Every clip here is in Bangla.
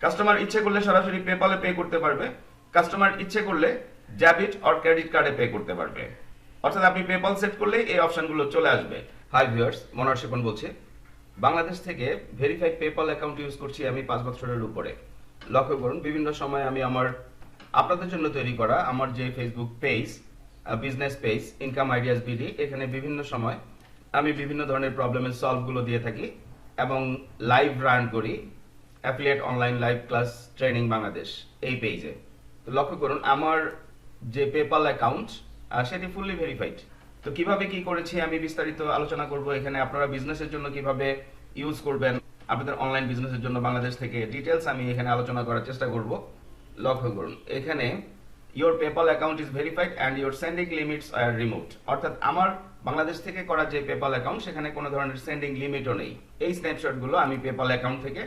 কাস্টমার ইচ্ছে করলে সরাসরি পেপালে পে করতে পারবে। কাস্টমার ইচ্ছে করলে ডেবিট অর ক্রেডিট কার্ডে পে করতে পারবে। অর্থাৎ আপনি পেপাল সেট করলে এই অপশনগুলো চলে আসবে। হাই ভিউয়ার্স মনোহর বলছি। বাংলাদেশ থেকে ভেরিফাইড পেপাল অ্যাকাউন্ট ইউজ করছি আমি পাঁচ বছরের উপরে। লক্ষ্য করুন, বিভিন্ন সময় আমি আমার আপনাদের জন্য তৈরি করা আমার যে Facebook page business page income ideas BD এখানে বিভিন্ন সময় আমি বিভিন্ন ধরনের প্রবলেমের সলভগুলো দিয়ে থাকি এবং লাইভ রান করি। Affiliate online live class training Bangladesh এই পেজে তো লক্ষ্য করুন, আমার যে পেপাল অ্যাকাউন্ট সেটি ফুললি ভেরিফাইড তো কীভাবে কি করেছি আমি বিস্তারিত আলোচনা করব এখানে। আপনারা বিজনেসের জন্য কীভাবে ইউজ করবেন, আপনাদের অনলাইন বিজনেসের জন্য বাংলাদেশ থেকে ডিটেলস আমি এখানে আলোচনা করার চেষ্টা করব। লক্ষ্য করুন, এখানে your PayPal account is verified and your sending limits are removed অর্থাৎ আমার বাংলাদেশ থেকে করা যে পেপাল অ্যাকাউন্ট সেখানে কোনো ধরনের সেন্ডিং লিমিটও নেই। এই স্ন্যাপশটগুলো আমি পেপাল অ্যাকাউন্ট থেকে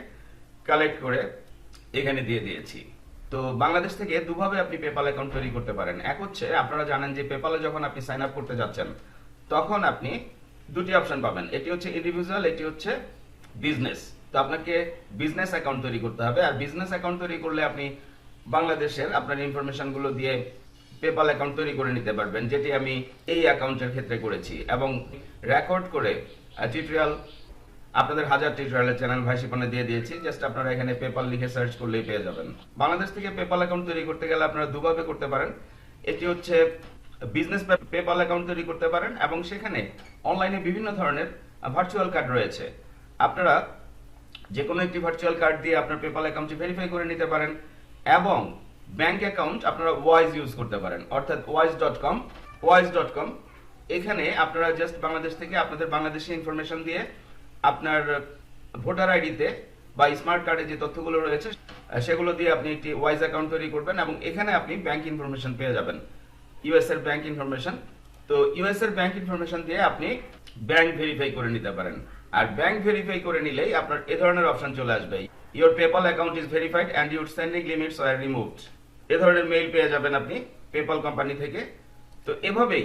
কালেক্ট করে এখানে দিয়ে দিয়েছি। তো বাংলাদেশ থেকে দুভাবে আপনি পেপাল অ্যাকাউন্ট তৈরি করতে পারেন। এক হচ্ছে, আপনারা জানেন যে পেপালে যখন আপনি সাইন আপ করতে যাচ্ছেন, তখন আপনি দুটি অপশন পাবেন। এটি হচ্ছে ইন্ডিভিজুয়াল এটি হচ্ছে বিজনেস তো আপনাকে বিজনেস অ্যাকাউন্ট তৈরি করতে হবে। আর বিজনেস অ্যাকাউন্ট তৈরি করলে আপনি বাংলাদেশের আপনার ইনফরমেশনগুলো দিয়ে পেপাল অ্যাকাউন্ট তৈরি করে নিতে পারবেন, যেটি আমি এই অ্যাকাউন্টের ক্ষেত্রে করেছি। এবং রেকর্ড করে টিউটোরিয়াল আপনাদের হাজার টিউটোরিয়ালের চ্যানেল ভাইসিপনে দিয়ে দিয়েছি। জাস্ট আপনারা এখানে পেপাল লিখে সার্চ করলেই পেয়ে যাবেন। বাংলাদেশ থেকে পেপাল অ্যাকাউন্ট তৈরি করতে গেলে আপনারা দুভাবে করতে পারেন। এটি হচ্ছে বিজনেস পেপাল অ্যাকাউন্ট তৈরি করতে পারেন এবং সেখানে অনলাইনে বিভিন্ন ধরনের ভার্চুয়াল কার্ড রয়েছে। আপনারা যে কোনো একটি ভার্চুয়াল কার্ড দিয়ে আপনার পেপাল অ্যাকাউন্টটি ভেরিফাই করে নিতে পারেন এবং ব্যাংক অ্যাকাউন্ট আপনারা ওয়াইজ ইউজ করতে পারেন। অর্থাৎ Wise dot com Wise dot com এখানে আপনারা জাস্ট বাংলাদেশ থেকে আপনাদের বাংলাদেশি ইনফরমেশন দিয়ে আপনার ভোটার আইডিতে বা স্মার্ট কার্ডে যে তথ্যগুলো রয়েছে, সেগুলো দিয়ে আপনি একটি ওয়াইজ অ্যাকাউন্ট তৈরি করবেন এবং এখানে আপনি ব্যাংক ইনফরমেশন পেয়ে যাবেন। ইউএস এর ব্যাংক ইনফরমেশন। তো ইউএস এর ব্যাংক ইনফরমেশন দিয়ে আপনি ব্যাংক ভেরিফাই করে নিতে পারেন। আর ব্যাংক ভেরিফাই করে নিলেই আপনার এ ধরনের অপশন চলে আসবে। Your PayPal account is verified and your sending limits are removed. এ ধরনের মেইল পেয়ে যাবেন আপনি পেপাল কোম্পানি থেকে। তো এভাবেই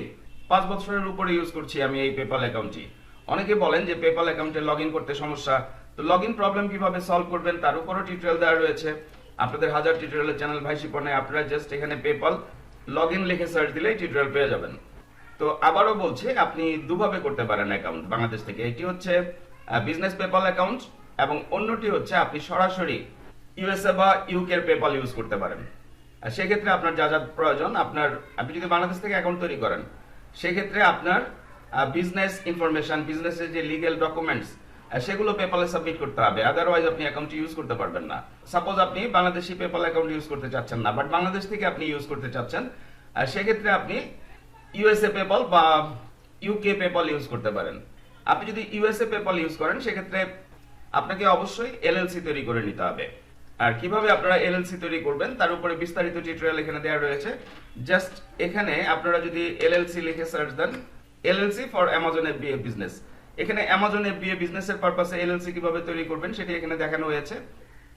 পাঁচ বছরের উপরে ইউজ করছি আমি এই পেপাল অ্যাকাউন্টটি। অনেকে বলেন যে পেপাল অ্যাকাউন্টে লগ করতে সমস্যা। তো লগ প্রবলেম কীভাবে সলভ করবেন তার উপরও টিউটোরিয়াল দেওয়া রয়েছে। আপনাদের হাজার টিউটোরিয়ালের চ্যানেল ভাই শিপনে, আপনারা জাস্ট এখানে পেপাল লগ লিখে সার্চ দিলেই টিউটোরিয়াল পেয়ে যাবেন। তো আবারও বলছি, আপনি দুভাবে করতে পারেন অ্যাকাউন্ট বাংলাদেশ থেকে। এটি হচ্ছে বিজনেস পেপাল অ্যাকাউন্ট এবং অন্যটি হচ্ছে, আপনি সরাসরি ইউএসএ বা ইউকের পেপাল ইউজ করতে পারেন। সেক্ষেত্রে আপনার যা যা প্রয়োজন, আপনার, আপনি যদি বাংলাদেশ থেকে অ্যাকাউন্ট তৈরি করেন, সেক্ষেত্রে আপনার বিজনেস ইনফরমেশন বিজনেসের যে লিগেল ডকুমেন্টস সেগুলো পেপালে সাবমিট করতে হবে। আদারওয়াইজ আপনি অ্যাকাউন্ট ইউজ করতে পারবেন না। সাপোজ আপনি বাংলাদেশি পেপাল অ্যাকাউন্ট ইউজ করতে চাচ্ছেন না বাট বাংলাদেশ থেকে আপনি ইউজ করতে চাচ্ছেন সেক্ষেত্রে আপনি ইউএসএ পেপাল বা ইউকে পেপাল ইউজ করতে পারেন। আপনি যদি ইউএসএ পেপাল ইউজ করেন, সেক্ষেত্রে আপনাকে অবশ্যই এলএলসি তৈরি করে নিতে হবে। আর কীভাবে আপনারা এলএলসি তৈরি করবেন, তার উপরে বিস্তারিত টিউটোরিয়াল এখানে দেওয়া রয়েছে। জাস্ট এখানে আপনারা যদি এলএলসি লিখে search then LLC for Amazon F FBA business এখানে অ্যামাজন এফ এফবিএ বিজনেসের পারপাসে এলএলসি কীভাবে তৈরি করবেন সেটি এখানে দেখানো হয়েছে।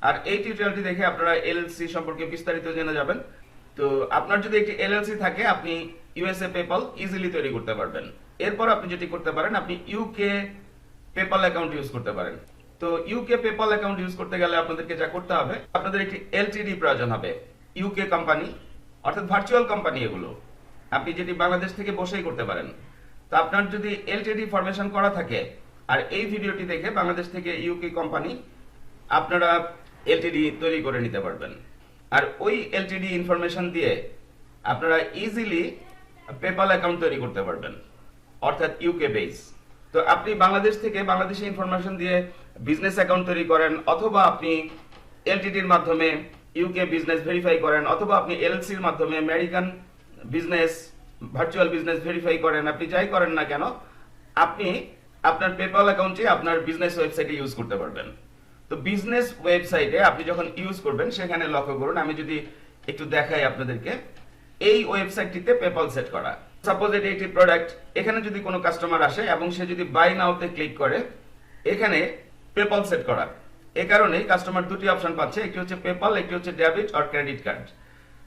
আর এই টিউটোরিয়ালটি দেখে আপনারা এলএলসি সম্পর্কে বিস্তারিত জেনে যাবেন। তো আপনার যদি একটি এলএলসি থাকে, আপনি ইউএসএ পেপাল ইজিলি তৈরি করতে পারবেন। এরপর আপনি যেটি করতে পারেন, আপনি ইউকে পেপাল অ্যাকাউন্ট ইউজ করতে পারেন। তো ইউকে পেপাল অ্যাকাউন্ট ইউজ করতে গেলে আপনাদেরকে যা করতে হবে, আপনাদের একটি এলটিডি প্রয়োজন হবে। ইউকে কোম্পানি অর্থাৎ ভার্চুয়াল কোম্পানি এগুলো। আপনি যেটি বাংলাদেশ থেকে বসেই করতে পারেন। তো আপনার যদি এলটিডি ফরমেশন করা থাকে, আর এই ভিডিওটি দেখে বাংলাদেশ থেকে ইউকে কোম্পানি আপনারা এলটিডি তৈরি করে নিতে পারবেন। আর ওই এলটিডি ইনফরমেশন দিয়ে আপনারা ইজিলি পেপাল অ্যাকাউন্ট তৈরি করতে পারবেন, অর্থাৎ ইউকে বেস তো আপনি বাংলাদেশ থেকে বাংলাদেশে ইনফরমেশন দিয়ে বিজনেস অ্যাকাউন্ট তৈরি করেন, অথবা আপনি এলটিডির মাধ্যমে ইউকে বিজনেস ভেরিফাই করেন, অথবা আপনি এলসির মাধ্যমে American business virtual business verify করেন, আপনি যাই করেন না কেন, আপনি আপনার পেপাল অ্যাকাউন্টে আপনার বিজনেস ওয়েবসাইটে ইউজ করতে পারবেন। তো বিজনেস ওয়েবসাইটে আপনি যখন ইউজ করবেন, সেখানে লক্ষ্য করুন, আমি যদি একটু দেখাই আপনাদেরকে, এই ওয়েবসাইটটিতে পেপাল সেট করা। সাপোজ এটি একটি প্রোডাক্ট এখানে যদি কোনো কাস্টমার আসে এবং সে যদি বাই নাওতে ক্লিক করে, এখানে পেপাল সেট করা। এ কারণে কাস্টমার দুটি অপশন পাচ্ছে, একটি হচ্ছে পেপাল একটি হচ্ছে debit or credit card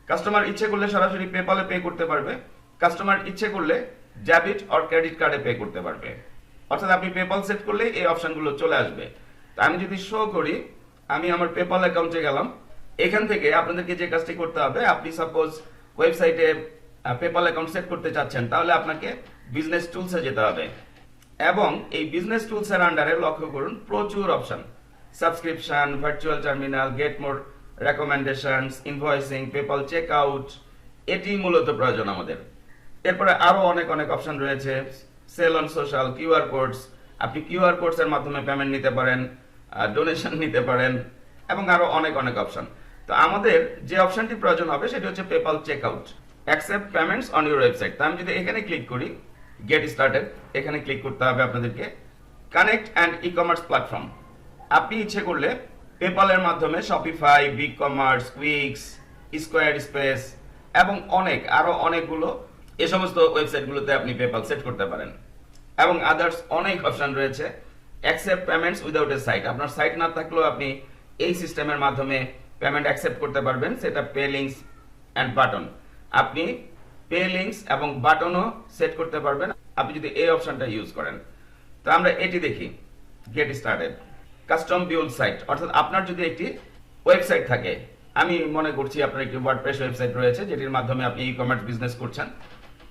customer ইচ্ছে করলে সরাসরি পেপালে পে করতে পারবে। কাস্টমার ইচ্ছে করলে ডেবিট অর ক্রেডিট কার্ডে পে করতে পারবে। অর্থাৎ আপনি পেপাল সেট করলে এই অপশনগুলো চলে আসবে। তো আমি যদি শো করি, আমি আমার পেপাল অ্যাকাউন্টে গেলাম। এখান থেকে আপনাদেরকে যে কাজটি করতে হবে, আপনি সাপোজ ওয়েবসাইটে পেপাল অ্যাকাউন্ট সেট করতে চাচ্ছেন, তাহলে আপনাকে বিজনেস টুলসে যেতে হবে। এবং এই বিজনেস টুলসের আন্ডারে লক্ষ্য করুন, প্রচুর option subscription virtual terminal get more recommendations invoicing PayPal check out এটি মূলত প্রয়োজন আমাদের। এরপরে আরও অনেক অনেক অপশন রয়েছে। Sell on social QR codes আপনি কিউআর কোডস এর মাধ্যমে পেমেন্ট নিতে পারেন ডোনেশন নিতে পারেন, এবং আরও অনেক অনেক অপশন তো আমাদের যে অপশনটি প্রয়োজন হবে, সেটি হচ্ছে PayPal check out accept payments on your website আমি যদি এখানে ক্লিক করি গেট স্টার্টেড এখানে ক্লিক করতে হবে আপনাদেরকে। Connect and e commerce platform আপনি ইচ্ছে করলে পেপালের মাধ্যমে Shopify BigCommerce কুইক্স Squarespace এবং অনেক, আরও অনেকগুলো এ সমস্ত ওয়েবসাইটগুলোতে আপনি পেপাল সেট করতে পারেন। এবং আদার্স অনেক অপশন রয়েছে। Accept payments without a site আপনার সাইট না থাকলেও আপনি এই সিস্টেমের মাধ্যমে পেমেন্ট অ্যাকসেপ্ট করতে পারবেন। সেটা পে লিঙ্কস অ্যান্ড বাটন আপনি পে লিঙ্কস এবং বাটনও সেট করতে পারবেন। আপনি যদি এই অপশনটা ইউজ করেন। তো আমরা এটি দেখি। Get started custom build site অর্থাৎ আপনার যদি একটি ওয়েবসাইট থাকে। আমি মনে করছি আপনার একটি ওয়ার্ডপ্রেস ওয়েবসাইট রয়েছে, যেটির মাধ্যমে আপনি ই কমার্স বিজনেস করছেন।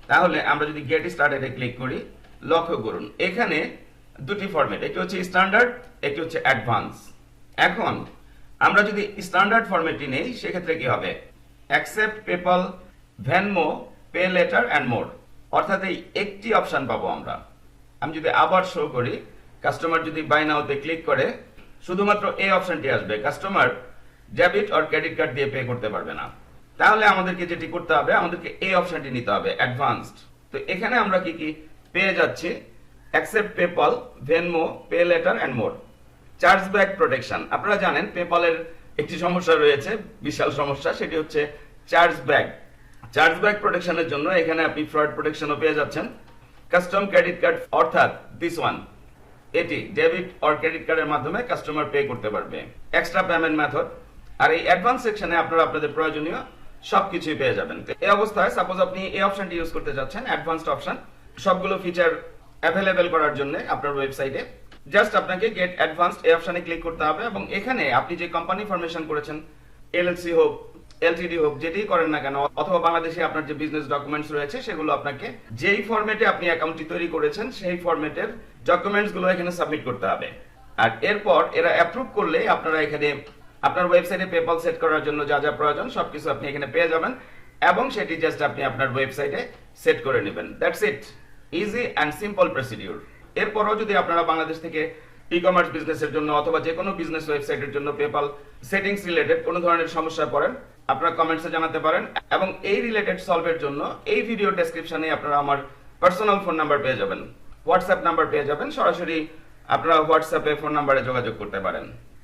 তাহলে আমরা যদি গেট স্টার্টেডে ক্লিক করি, লক্ষ্য করুন, এখানে দুটি ফরম্যাট একটি হচ্ছে স্ট্যান্ডার্ড একটি হচ্ছে অ্যাডভান্স এখন আমরা যদি স্ট্যান্ডার্ড ফরম্যাটটি নেই, সেক্ষেত্রে কি হবে? Accept PayPal Venmo pay later and more অর্থাৎ এই একটি অপশন পাবো আমরা। আমি যদি আবার শো করি কাস্টমার যদি বাই নাওতে ক্লিক করে, শুধুমাত্র এই অপশনটি আসবে। Customer debit or credit card দিয়ে পে করতে পারবে না। তাহলে আমাদেরকে যেটি করতে হবে, আমাদেরকে এই অপশনটি নিতে হবে অ্যাডভান্সড তো এখানে আমরা কি কি পেয়ে যাচ্ছি? Accept PayPal Venmo pay later and more chargeback protection আপনারা জানেন পেপালের একটি সমস্যা রয়েছে, বিশাল সমস্যা, সেটি হচ্ছে চার্জ ব্যাক চার্জ ব্যাক প্রোটেকশনের জন্য এখানে আপনি ফ্রড প্রোটেকশনও পেয়ে যাচ্ছেন। কাস্টম ক্রেডিট কার্ড অর্থাৎ দিস ওয়ান এটি ডেবিট অর ক্রেডিট কার্ডের মাধ্যমে কাস্টমার পে করতে পারবে। এক্সট্রা পেমেন্ট মেথড আর এই অ্যাডভান্স সেকশনে আপনারা আপনাদের প্রয়োজনীয় সবকিছুই পেয়ে যাবেন। এই অবস্থায় সাপোজ আপনি এই অপশনটি ইউজ করতে যাচ্ছেন অ্যাডভান্সড অপশন সবগুলো ফিচার অ্যাভেলেবেল করার জন্য আপনার ওয়েবসাইটে জাস্ট আপনাকে গেট অ্যাডভান্সড এই অপশনে ক্লিক করতে হবে এবং এখানে আপনি যে কোম্পানি ফরমেশন করেছেন এলএলসি হোক এলটিডি হোক যেটি করেন না কেন, অথবা বাংলাদেশে আপনার যে বিজনেস ডকুমেন্টস রয়েছে, সেগুলো আপনাকে যেই ফরম্যাটে আপনি অ্যাকাউন্টটি তৈরি করেছেন, সেই ফরম্যাটের ডকুমেন্টসগুলো এখানে সাবমিট করতে হবে। আর এরপর এরা অ্যাপ্রুভ করলে আপনারা এখানে আপনার ওয়েবসাইটে পেপাল সেট করার জন্য যা যা প্রয়োজন সবকিছু আপনি এখানে পেয়ে যাবেন, এবং সেটি জাস্ট আপনি আপনার ওয়েবসাইটে সেট করে নেবেন। That's it easy and simple procedure এরপরও যদি আপনারা বাংলাদেশ থেকে ই কমার্স বিজনেসের জন্য অথবা যে কোনো বিজনেস ওয়েবসাইটের জন্য পেপাল সেটিংস রিলেটেড কোনো ধরনের সমস্যায় পড়েন, আপনারা কমেন্টসে জানাতে পারেন, এবং এই রিলেটেড সলভের জন্য এই ভিডিও ডেসক্রিপশনে আপনারা আমার পার্সোনাল ফোন নাম্বার পেয়ে যাবেন। হোয়াটসঅ্যাপ নাম্বার পেয়ে যাবেন। সরাসরি আপনারা হোয়াটসঅ্যাপে ফোন নাম্বারে যোগাযোগ করতে পারেন।